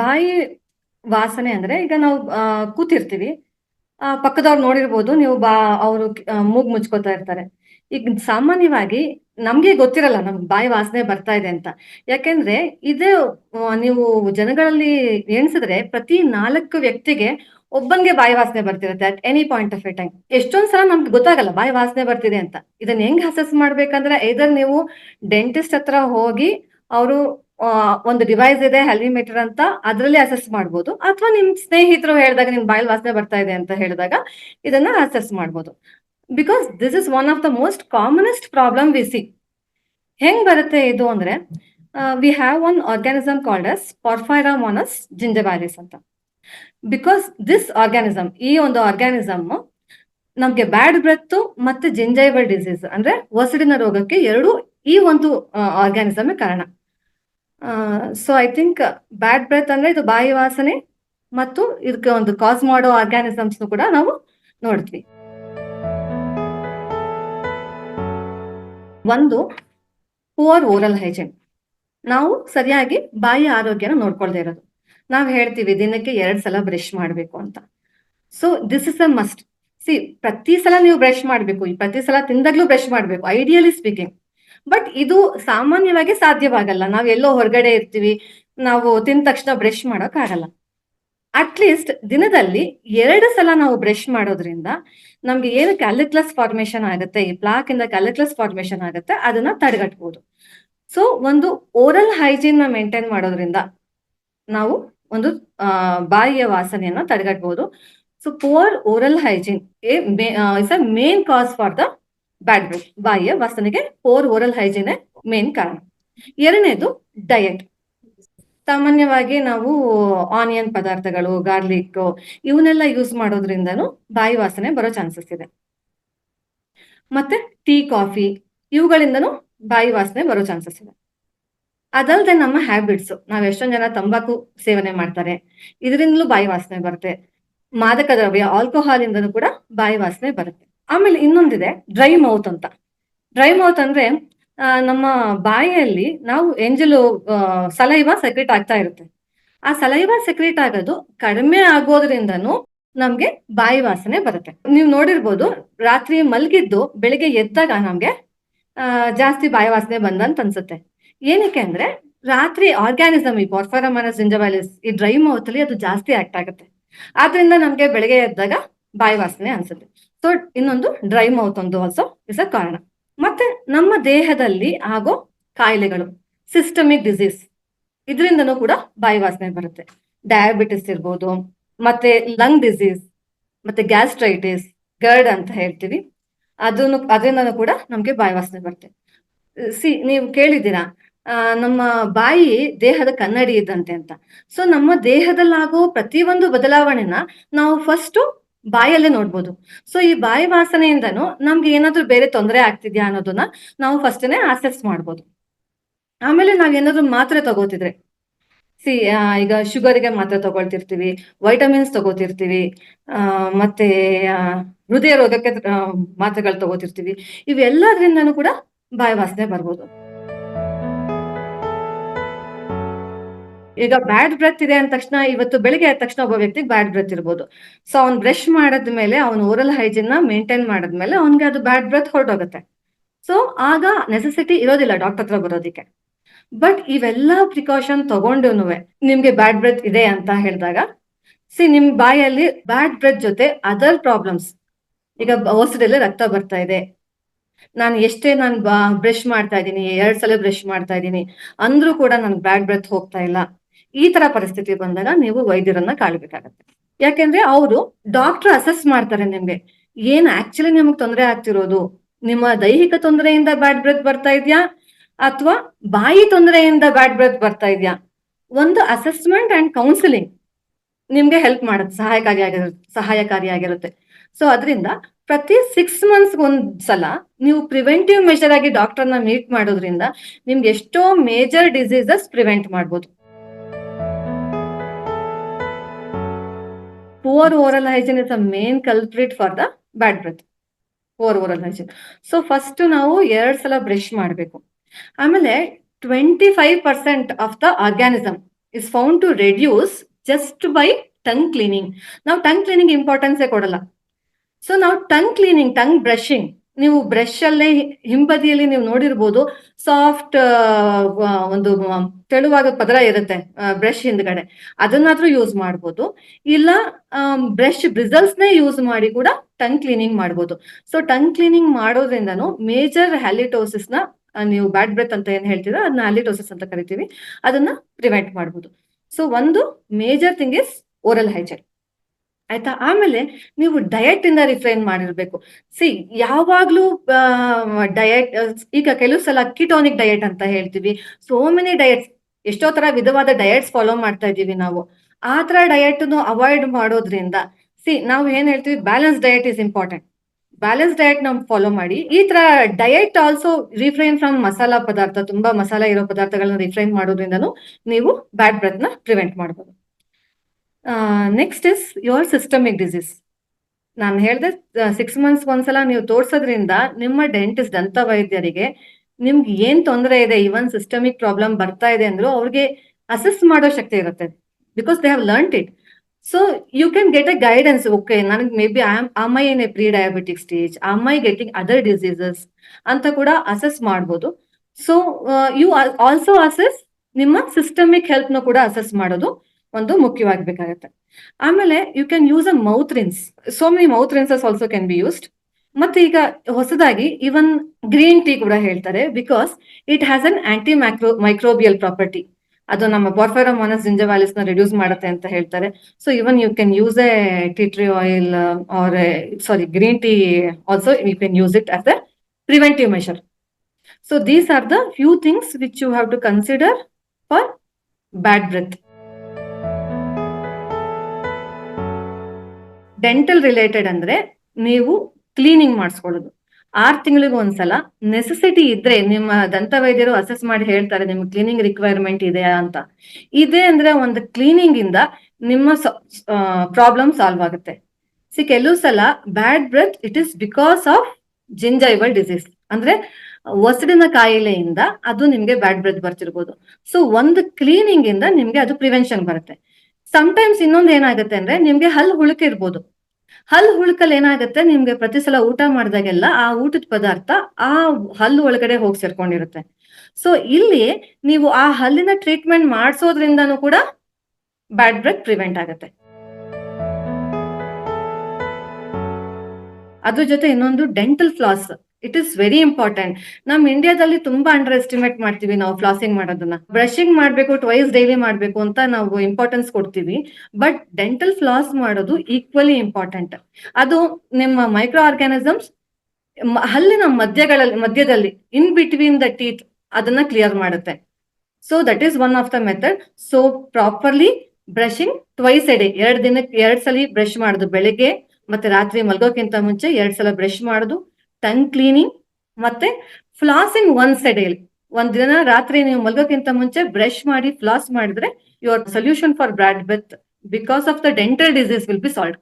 ಬಾಯಿ ವಾಸನೆ ಅಂದ್ರೆ ಈಗ ನಾವು ಕೂತಿರ್ತೀವಿ. ಆ, ಪಕ್ಕದವ್ರು ನೋಡಿರ್ಬೋದು ನೀವು ಬಾ ಅವರು ಮೂಗ್ ಮುಚ್ಕೋತಾ ಇರ್ತಾರೆ. ಈಗ ಸಾಮಾನ್ಯವಾಗಿ ನಮ್ಗೆ ಗೊತ್ತಿರಲ್ಲ ನಮ್ಗೆ ಬಾಯಿ ವಾಸನೆ ಬರ್ತಾ ಇದೆ ಅಂತ. ಯಾಕೆಂದ್ರೆ ಇದು ನೀವು ಜನಗಳಲ್ಲಿ ಎಣಿಸಿದ್ರೆ ಪ್ರತಿ ನಾಲ್ಕು ವ್ಯಕ್ತಿಗೆ ಒಬ್ಬನ್ಗೆ ಬಾಯಿ ವಾಸನೆ ಬರ್ತಿರುತ್ತೆ at any point of a time ಎಷ್ಟೊಂದ್ ಸಲ ನಮ್ಗೆ ಗೊತ್ತಾಗಲ್ಲ ಬಾಯಿ ವಾಸನೆ ಬರ್ತಿದೆ ಅಂತ. ಇದನ್ನ ಹೆಂಗ್ ಅಸೆಸ್ ಮಾಡ್ಬೇಕಂದ್ರೆ ಐದರ್ ನೀವು ಡೆಂಟಿಸ್ಟ್ ಹತ್ರ ಹೋಗಿ ಅವರು ಒಂದು ಡಿವೈಸ್ ಇದೆ ಹೆಲ್ವಿಮೀಟರ್ ಅಂತ ಅದರಲ್ಲಿ ಅಸೆಸ್ ಮಾಡಬಹುದು ಅಥವಾ ನಿಮ್ ಸ್ನೇಹಿತರು ಹೇಳಿದಾಗ, ನಿಮ್ ಬಾಯಿಲ್ ವಾಸನೆ ಬರ್ತಾ ಇದೆ ಅಂತ ಹೇಳಿದಾಗ ಇದನ್ನ ಅಸೆಸ್ ಮಾಡಬಹುದು because this is one of the most commonest problem we see ಹೆಂಗ್ ಬರುತ್ತೆ ಇದು ಅಂದ್ರೆ we have one organism called as Porphyromonas gingivalis ಅಂತ. ಬಿಕಾಸ್ ದಿಸ್ ಆರ್ಗ್ಯಾನಿಸಮ್ ಈ ಒಂದು ಆರ್ಗ್ಯಾನಿಸಮ್ ನಮ್ಗೆ ಬ್ಯಾಡ್ ಬ್ರೆತ್ ಮತ್ತೆ ಜಿಂಜೈಬಲ್ ಡಿಸೀಸ್ ಅಂದ್ರೆ, ಒಸಡಿನ ರೋಗಕ್ಕೆ ಎರಡು ಈ ಒಂದು ಆರ್ಗ್ಯಾನಿಸಮ್ ಕಾರಣ. So I think bad breath ಅಂದ್ರೆ ಇದು ಬಾಯಿ ವಾಸನೆ ಮತ್ತು ಇದಕ್ಕೆ ಒಂದು ಕಾಸ್ ಮಾಡೋ ಆರ್ಗ್ಯಾನಿಸಮ್ಸ್ ಕೂಡ ನಾವು ನೋಡ್ತೀವಿ. ಒಂದು ಪುವರ್ ಓರಲ್ ಹೈಜಿನ್ ನಾವು ಸರಿಯಾಗಿ ಬಾಯಿ ಆರೋಗ್ಯನ ನೋಡ್ಕೊಳ್ದೇ ಇರೋದು. ನಾವು ಹೇಳ್ತೀವಿ ದಿನಕ್ಕೆ ಎರಡ್ ಸಲ ಬ್ರಷ್ ಮಾಡಬೇಕು ಅಂತ. So this is a must see ಪ್ರತಿ ಸಲ ನೀವು ಬ್ರಷ್ ಮಾಡಬೇಕು. ಪ್ರತಿ ಸಲ ತಿಂದಾಗ್ಲೂ ಬ್ರಷ್ ಮಾಡಬೇಕು. ಐಡಿಯಲಿ ಸ್ಪೀಕಿಂಗ್ ಬಟ್ ಇದು ಸಾಮಾನ್ಯವಾಗಿ ಸಾಧ್ಯವಾಗಲ್ಲ. ನಾವು ಎಲ್ಲೋ ಹೊರಗಡೆ ಇರ್ತೀವಿ, ನಾವು ತಿಂದ ತಕ್ಷಣ ಬ್ರಷ್ ಮಾಡೋಕ್ ಆಗಲ್ಲ. ಅಟ್ಲೀಸ್ಟ್ ದಿನದಲ್ಲಿ ಎರಡು ಸಲ ನಾವು ಬ್ರಷ್ ಮಾಡೋದ್ರಿಂದ ನಮ್ಗೆ ಏನು ಕ್ಯಾಲಿಕ್ಲಸ್ ಫಾರ್ಮೇಶನ್ ಆಗುತ್ತೆ, ಈ ಪ್ಲಾಕ್ ಇಂದ ಕ್ಯಾಲಿಕ್ಲಸ್ ಫಾರ್ಮೇಶನ್ ಆಗುತ್ತೆ, ಅದನ್ನ ತಡೆಗಟ್ಬಹುದು ಸೊ ಒಂದು ಓರಲ್ ಹೈಜೀನ್ನ ಮೇಂಟೈನ್ ಮಾಡೋದ್ರಿಂದ ನಾವು ಒಂದು ಬಾಯಿಯ ವಾಸನೆಯನ್ನ ತಡೆಗಟ್ಬಹುದು so poor oral hygiene is a main cause for the bad breath ಬಾಯಿಯ ವಾಸನೆಗೆ ಪೋರ್ ಓರಲ್ ಹೈಜೀನ್ ಮೇನ್ ಕಾರಣ. ಎರಡನೇದು ಡಯಟ್ ಸಾಮಾನ್ಯವಾಗಿ ನಾವು ಆನಿಯನ್ ಪದಾರ್ಥಗಳು ಗಾರ್ಲಿಕ್ ಇವನ್ನೆಲ್ಲ ಯೂಸ್ ಮಾಡೋದ್ರಿಂದನು ಬಾಯಿ ವಾಸನೆ ಬರೋ ಚಾನ್ಸಸ್ ಇದೆ. ಮತ್ತೆ ಟೀ ಕಾಫಿ ಇವುಗಳಿಂದನು ಬಾಯಿ ವಾಸನೆ ಬರೋ ಚಾನ್ಸಸ್ ಇದೆ. ಅದಲ್ಲದೆ ನಮ್ಮ ಹ್ಯಾಬಿಟ್ಸ್ ನಾವ್ ಎಷ್ಟೊಂದ್ ಜನ ತಂಬಾಕು ಸೇವನೆ ಮಾಡ್ತಾರೆ, ಇದರಿಂದಲೂ ಬಾಯಿ ವಾಸನೆ ಬರುತ್ತೆ. ಮಾದಕ ದ್ರವ್ಯ ಆಲ್ಕೋಹಾಲ್ ಇಂದನೂ ಕೂಡ ಬಾಯಿ ವಾಸನೆ ಬರುತ್ತೆ. ಆಮೇಲೆ ಇನ್ನೊಂದಿದೆ ಡ್ರೈ ಮೌತ್ ಅಂತ. ಡ್ರೈ ಮೌತ್ ಅಂದ್ರೆ ನಮ್ಮ ಬಾಯಿಯಲ್ಲಿ ನಾವು ಎಂಜಲು ಸಲೈವ ಸೆಕ್ರೆಟ್ ಆಗ್ತಾ ಇರುತ್ತೆ. ಆ ಸಲೈವ ಸೆಕ್ರೆಟ್ ಆಗೋದು ಕಡಿಮೆ ಆಗೋದ್ರಿಂದನೂ ನಮ್ಗೆ ಬಾಯಿ ವಾಸನೆ ಬರುತ್ತೆ. ನೀವು ನೋಡಿರ್ಬೋದು, ರಾತ್ರಿ ಮಲಗಿದ್ದು ಬೆಳಿಗ್ಗೆ ಎದ್ದಾಗ ನಮ್ಗೆ ಜಾಸ್ತಿ ಬಾಯಿ ವಾಸನೆ ಬಂದಂತ ಅನ್ಸುತ್ತೆ. ಏನಕ್ಕೆ ಅಂದ್ರೆ, ರಾತ್ರಿ ಆರ್ಗ್ಯಾನಿಸಮ್ ಈ ಪಾರ್ಫರಮನಸ್ ಇಂಜವಾಲಿಸ್ ಈ ಡ್ರೈ ಮೌತ್ ಅಲ್ಲಿ ಅದು ಜಾಸ್ತಿ ಆಕ್ಟ್ ಆಗುತ್ತೆ. ಆದ್ರಿಂದ ನಮ್ಗೆ ಬೆಳಿಗ್ಗೆ ಎದ್ದಾಗ ಬಾಯಿ ವಾಸನೆ ಅನ್ಸುತ್ತೆ. ಸೊ ಇನ್ನೊಂದು ಡ್ರೈ ಮೌತ್ ಒಂದು ಆಲ್ಸೋ ಇಸ್ ಅ ಕಾರಣ. ಮತ್ತೆ ನಮ್ಮ ದೇಹದಲ್ಲಿ ಆಗೋ ಕಾಯಿಲೆಗಳು ಸಿಸ್ಟಮಿಕ್ ಡಿಸೀಸ್ ಇದರಿಂದನೂ ಕೂಡ ಬಾಯಿ ವಾಸನೆ ಬರುತ್ತೆ. ಡಯಾಬಿಟಿಸ್ ಇರ್ಬೋದು, ಮತ್ತೆ ಲಂಗ್ ಡಿಸೀಸ್ ಮತ್ತೆ ಗ್ಯಾಸ್ಟ್ರೈಟಿಸ್ ಗರ್ಡ್ ಅಂತ ಹೇಳ್ತೀವಿ. ಅದನ್ನು, ಅದರಿಂದನೂ ಕೂಡ ನಮ್ಗೆ ಬಾಯಿ ವಾಸನೆ ಬರುತ್ತೆ. ಸಿ ನೀವು ಕೇಳಿದ್ದೀರಾ ನಮ್ಮ ಬಾಯಿ ದೇಹದ ಕನ್ನಡಿ ಇದ್ದಂತೆ ಅಂತ. ಸೊ ನಮ್ಮ ದೇಹದಲ್ಲಾಗೋ ಪ್ರತಿಯೊಂದು ಬದಲಾವಣೆನ ನಾವು ಫಸ್ಟ್ ಬಾಯಲ್ಲೇ ನೋಡ್ಬೋದು. ಸೊ ಈ ಬಾಯಿ ವಾಸನೆಯಿಂದನೂ ನಮ್ಗೆ ಏನಾದ್ರೂ ಬೇರೆ ತೊಂದರೆ ಆಗ್ತಿದ್ಯಾ ಅನ್ನೋದನ್ನ ನಾವು ಫಸ್ಟ್ನೇ ಅಸೆಸ್ ಮಾಡ್ಬೋದು. ಆಮೇಲೆ ನಾವ್ ಏನಾದ್ರು ಮಾತ್ರೆ ತಗೋತಿದ್ರೆ, ಸಿ ಈಗ ಶುಗರ್ಗೆ ಮಾತ್ರೆ ತಗೊಳ್ತಿರ್ತೀವಿ ವೈಟಮಿನ್ಸ್ ತಗೋತಿರ್ತೀವಿ ಮತ್ತೆ ಹೃದಯ ರೋಗಕ್ಕೆ ಮಾತ್ರೆಗಳು ತಗೋತಿರ್ತೀವಿ, ಇವೆಲ್ಲದ್ರಿಂದನೂ ಕೂಡ ಬಾಯಿ ವಾಸನೆ ಬರ್ಬೋದು. ಈಗ ಬ್ಯಾಡ್ ಬ್ರೆತ್ ಇದೆ ಅಂದ ತಕ್ಷಣ, ಇವತ್ತು ಬೆಳಿಗ್ಗೆ ಆದ ತಕ್ಷಣ ಒಬ್ಬ ವ್ಯಕ್ತಿಗೆ ಬ್ಯಾಡ್ ಬ್ರೆತ್ ಇರ್ಬೋದು. ಸೊ ಅವ್ನ್ ಬ್ರಷ್ ಮಾಡದ್ಮೇಲೆ ಅವ್ನ ಓರಲ್ ಹೈಜಿನ್ನ ಮೇಂಟೈನ್ ಮಾಡದ್ಮೇಲೆ ಅವ್ನಿಗೆ ಅದು ಬ್ಯಾಡ್ ಬ್ರೆತ್ ಹೊರಟೋಗುತ್ತೆ. ಸೊ ಆಗ ನೆಸೆಸಿಟಿ ಇರೋದಿಲ್ಲ ಡಾಕ್ಟರ್ ಹತ್ರ ಬರೋದಿಕ್ಕೆ. ಬಟ್ ಇವೆಲ್ಲ ಪ್ರಿಕಾಷನ್ ತಗೊಂಡುನು ನಿಮ್ಗೆ ಬ್ಯಾಡ್ ಬ್ರೆತ್ ಇದೆ ಅಂತ ಹೇಳಿದಾಗ ಸಿ ನಿಮ್ ಬಾಯಲ್ಲಿ ಬ್ಯಾಡ್ ಬ್ರೆತ್ ಜೊತೆ ಅದರ್ ಪ್ರಾಬ್ಲಮ್ಸ್. ಈಗ ಹೊಸಡಲ್ಲೇ ರಕ್ತ ಬರ್ತಾ ಇದೆ. ನಾನು ಎಷ್ಟೇ ನಾನು ಬ್ರಷ್ ಮಾಡ್ತಾ ಇದ್ದೀನಿ, ಎರಡ್ ಸಲ ಬ್ರಷ್ ಮಾಡ್ತಾ ಇದ್ದೀನಿ, ಅಂದ್ರೂ ಕೂಡ ನನ್ಗೆ ಬ್ಯಾಡ್ ಬ್ರೆತ್ ಹೋಗ್ತಾ ಇಲ್ಲ. ಈ ತರ ಪರಿಸ್ಥಿತಿ ಬಂದಾಗ ನೀವು ವೈದ್ಯರನ್ನ ಕಾಳಬೇಕಾಗತ್ತೆ. ಯಾಕೆಂದ್ರೆ ಅವರು ಡಾಕ್ಟರ್ ಅಸೆಸ್ ಮಾಡ್ತಾರೆ ನಿಮ್ಗೆ. ಏನ್ ಆಕ್ಚುಲಿ ನಿಮಗ್ ತೊಂದರೆ ಆಗ್ತಿರೋದು? ನಿಮ್ಮ ದೈಹಿಕ ತೊಂದರೆಯಿಂದ ಬ್ಯಾಡ್ ಬ್ರೆತ್ ಬರ್ತಾ ಇದೆಯಾ? ಅಥವಾ ಬಾಯಿ ತೊಂದರೆಯಿಂದ ಬ್ಯಾಡ್ ಬ್ರೆತ್ ಬರ್ತಾ ಇದೆಯಾ? ಒಂದು ಅಸೆಸ್ಮೆಂಟ್ ಅಂಡ್ ಕೌನ್ಸಿಲಿಂಗ್ ನಿಮ್ಗೆ ಹೆಲ್ಪ್ ಮಾಡುತ್ತೆ ಸಹಾಯಕಾರಿಯಾಗಿರುತ್ತೆ ಸಹಾಯಕಾರಿಯಾಗಿರುತ್ತೆ. ಸೊ ಅದರಿಂದ ಪ್ರತಿ ಸಿಕ್ಸ್ ಮಂತ್ಸ್ ಒಂದ್ ಸಲ ನೀವು ಪ್ರಿವೆಂಟಿವ್ ಮೆಷರ್ ಆಗಿ ಡಾಕ್ಟರ್ನ ಮೀಟ್ ಮಾಡೋದ್ರಿಂದ ನಿಮ್ಗೆ ಎಷ್ಟೋ ಮೇಜರ್ ಡಿಸೀಸಸ್ ಪ್ರಿವೆಂಟ್ ಮಾಡ್ಬೋದು. Poor oral hygiene is a main culprit for the bad breath poor oral hygiene so first ನಾವು ಎರಡ್ ಸಲ ಬ್ರಷ್ ಮಾಡಬೇಕು. ಆಮೇಲೆ twenty five percent of the organism is found to reduce just by tongue cleaning ನಾವು tongue cleaning ಇಂಪಾರ್ಟೆನ್ಸೇ ಕೊಡಲ್ಲ. So ನಾವು tongue cleaning tongue brushing ನೀವು ಬ್ರಷ್ ಅಲ್ಲೇ ಹಿಂಬದಿಯಲ್ಲಿ ನೀವು ನೋಡಿರ್ಬೋದು ಸಾಫ್ಟ್ ಒಂದು ತೆಳುವಾದ ಪದರ ಇರುತ್ತೆ ಬ್ರಷ್ ಹಿಂದ್ಗಡೆ. ಅದನ್ನಾದ್ರೂ ಯೂಸ್ ಮಾಡ್ಬೋದು. ಇಲ್ಲ ಬ್ರಷ್ ಬ್ರಿಸಲ್ಸ್ ನೇ ಯೂಸ್ ಮಾಡಿ ಕೂಡ ಟಂಗ್ ಕ್ಲೀನಿಂಗ್ ಮಾಡ್ಬೋದು. ಸೊ ಟಂಗ್ ಕ್ಲೀನಿಂಗ್ ಮಾಡೋದ್ರಿಂದನು ಮೇಜರ್ ಹ್ಯಾಲಿಟೋಸಿಸ್ನ ನೀವು ಬ್ಯಾಡ್ ಬ್ರೆತ್ ಅಂತ ಏನ್ ಹೇಳ್ತೀರಾ ಅದನ್ನ ಹ್ಯಾಲಿಟೋಸಿಸ್ ಅಂತ ಕರಿತೀವಿ. ಅದನ್ನ ಪ್ರಿವೆಂಟ್ ಮಾಡ್ಬೋದು. ಸೊ ಒಂದು major thing is oral hygiene ಆಯ್ತಾ? ಆಮೇಲೆ ನೀವು ಡಯಟ್ ಇಂದ ರಿಫ್ರೈನ್ ಮಾಡಿರ್ಬೇಕು. ಸಿ ಯಾವಾಗ್ಲೂ ಡಯಟ್ ಈಗ ಕೆಲವು ಸಲ ಕಿಟೋನಿಕ್ ಡಯಟ್ ಅಂತ ಹೇಳ್ತೀವಿ. ಸೋ ಮೆನಿ ಡಯಟ್ಸ್ ಎಷ್ಟೋ ತರ ವಿಧವಾದ ಡಯಟ್ಸ್ ಫಾಲೋ ಮಾಡ್ತಾ ಇದೀವಿ ನಾವು. ಆ ತರ ಡಯಟ್ ಅವಾಯ್ಡ್ ಮಾಡೋದ್ರಿಂದ ಸಿ ನಾವು ಏನ್ ಹೇಳ್ತೀವಿ balance diet is important balance diet ನಾವು ಫಾಲೋ ಮಾಡಿ, ಈ ತರ diet also refrain from masala ಪದಾರ್ಥ, ತುಂಬಾ ಮಸಾಲ ಇರೋ ಪದಾರ್ಥಗಳನ್ನ ರಿಫ್ರೈನ್ ಮಾಡೋದ್ರಿಂದನೂ ನೀವು ಬ್ಯಾಡ್ ಬ್ರೆತ್ನ ಪ್ರಿವೆಂಟ್ ಮಾಡಬಹುದು next is your systemic disease ನಾನು ಹೇಳ್ದೆ ಸಿಕ್ಸ್ ಮಂತ್ಸ್ ಒಂದ್ಸಲ ನೀವು ತೋರ್ಸೋದ್ರಿಂದ ನಿಮ್ಮ ಡೆಂಟಿಸ್ಟ್ ದಂತ ವೈದ್ಯರಿಗೆ ನಿಮ್ಗೆ ಏನ್ ತೊಂದರೆ ಇದೆ ಇವನ್ ಸಿಸ್ಟಮಿಕ್ ಪ್ರಾಬ್ಲಮ್ ಬರ್ತಾ ಇದೆ ಅಂದ್ರು ಅವ್ರಿಗೆ ಅಸೆಸ್ ಮಾಡೋ ಶಕ್ತಿ ಇರುತ್ತೆ. Because they have learn it so you can get a guidance okay ನನಗೆ maybe am I in a pre diabetic stage am I getting other diseases ಅಂತ ಕೂಡ ಅಸೆಸ್ ಮಾಡ್ಬೋದು. ಸೊ ಯು ಆಲ್ಸೋ ಅಸೆಸ್ ನಿಮ್ಮ systemic ಹೆಲ್ತ್ನ ಕೂಡ assess ಮಾಡೋದು ಒಂದು ಮುಖ್ಯವಾಗಬೇಕಾಗತ್ತೆ ಆಮೇಲೆ you can use a mouth rinse so many mouth rinses also can be used ಮತ್ತೆ ಈಗ ಹೊಸದಾಗಿ ಇವನ್ ಗ್ರೀನ್ ಟೀ ಕೂಡ ಹೇಳ್ತಾರೆ because it has an anti micro microbial property ಅದು ನಮ್ಮ ಬಾರ್ಫೆರೋಮಾನಸ್ ಜಿಂಜವಾಲಿಸ್ನ ರಿಡ್ಯೂಸ್ ಮಾಡುತ್ತೆ ಅಂತ ಹೇಳ್ತಾರೆ. So even you can use a tea tree oil or sorry green tea also you can use it as a preventive measure so these are the few things which you have to consider for bad breath dental related ಅಂದ್ರೆ ನೀವು cleaning ಮಾಡಿಸ್ಕೊಳ್ಳೋದು. R ತಿಂಗಳಿಗೆ ಒಂದ್ಸಲ necessity ಇದ್ರೆ ನಿಮ್ಮ ದಂತ ವೈದ್ಯರು assess ಮಾಡಿ ಹೇಳ್ತಾರೆ, ನಿಮ್ಗೆ ಕ್ಲೀನಿಂಗ್ ರಿಕ್ವೈರ್ಮೆಂಟ್ ಇದೆಯಾ? ಅಂತ. ಇದೆ ಅಂದ್ರೆ ಒಂದು ಕ್ಲೀನಿಂಗ್ ಇಂದ ನಿಮ್ಮ ಪ್ರಾಬ್ಲಮ್ ಸಾಲ್ವ್ ಆಗುತ್ತೆ. ಸಿ ಕೆಲವು ಸಲ bad breath it is because of gingival disease ಅಂದ್ರೆ ಒಸಡಿನ ಕಾಯಿಲೆಯಿಂದ ಅದು ನಿಮ್ಗೆ ಬ್ಯಾಡ್ ಬ್ರೆತ್ ಬರ್ತಿರ್ಬೋದು. ಸೊ ಒಂದು ಕ್ಲೀನಿಂಗ್ ಇಂದ ನಿಮ್ಗೆ ಅದು ಪ್ರಿವೆನ್ಷನ್ ಬರುತ್ತೆ. ಟೈಮ್ಸ್ ಇನ್ನೊಂದು ಏನಾಗುತ್ತೆ ಅಂದ್ರೆ ನಿಮ್ಗೆ ಹಲ್ಲು ಹುಳುಕ ಇರ್ಬೋದು ಹಲ್ಲು ಹುಳ್ಕಲ್ ಏನಾಗುತ್ತೆ? ನಿಮ್ಗೆ ಪ್ರತಿ ಸಲ ಊಟ ಮಾಡಿದಾಗೆಲ್ಲ ಆ ಊಟದ ಪದಾರ್ಥ ಆ ಹಲ್ಲು ಒಳಗಡೆ ಹೋಗಿ ಸೇರ್ಕೊಂಡಿರುತ್ತೆ. ಸೊ ಇಲ್ಲಿ ನೀವು ಆ ಹಲ್ಲಿನ ಟ್ರೀಟ್ಮೆಂಟ್ ಮಾಡಿಸೋದ್ರಿಂದನೂ ಕೂಡ ಬ್ಯಾಡ್ ಬ್ರೆತ್ ಪ್ರಿವೆಂಟ್ ಆಗುತ್ತೆ. ಅದ್ರ ಜೊತೆ ಇನ್ನೊಂದು dental floss. It is very important ನಮ್ ಇಂಡಿಯಾದಲ್ಲಿ ತುಂಬಾ ಅಂಡರ್ ಎಸ್ಟಿಮೇಟ್ ಮಾಡ್ತೀವಿ ನಾವು ಫ್ಲಾಸಿಂಗ್ ಮಾಡೋದನ್ನ. ಬ್ರಷಿಂಗ್ ಮಾಡ್ಬೇಕು ಟ್ವೈಸ್ ಡೈಲಿ ಮಾಡ್ಬೇಕು ಅಂತ ನಾವು ಇಂಪಾರ್ಟೆನ್ಸ್ ಕೊಡ್ತೀವಿ. ಬಟ್ ಡೆಂಟಲ್ ಫ್ಲಾಸ್ ಮಾಡೋದು ಈಕ್ವಲಿ ಇಂಪಾರ್ಟೆಂಟ್ ಅದು ನಿಮ್ಮ ಮೈಕ್ರೋ ಆರ್ಗ್ಯಾನಿಸಮ್ಸ್ ಹಲ್ಲಿನ ಮಧ್ಯಗಳಲ್ಲಿ, ಮಧ್ಯದಲ್ಲಿ ಇನ್ ಬಿಟ್ವೀನ್ ದ ಟೀತ್ ಅದನ್ನ ಕ್ಲಿಯರ್ ಮಾಡುತ್ತೆ. So that is one of the method so properly brushing twice a day ಎರಡ್ ದಿನಕ್ಕೆ ಎರಡ್ ಸಲ ಬ್ರಷ್ ಮಾಡುದು ಬೆಳಿಗ್ಗೆ ಮತ್ತೆ ರಾತ್ರಿ ಮಲ್ಗೋಕ್ಕಿಂತ ಮುಂಚೆ ಎರಡ್ ಸಲ ಬ್ರಷ್ ಮಾಡುದು. ಟಂಗ್ ಕ್ಲೀನಿಂಗ್ ಮತ್ತೆ ಫ್ಲಾಸಿಂಗ್ ಒನ್ಸ್ ಎ ಡೇಲಿ ಒಂದ್ ದಿನ ರಾತ್ರಿ ನೀವು ಮಲ್ಗೋಕ್ಕಿಂತ ಮುಂಚೆ ಬ್ರಷ್ ಮಾಡಿ ಫ್ಲಾಸ್ ಮಾಡಿದ್ರೆ your solution for bad breath because of the dental disease will be solve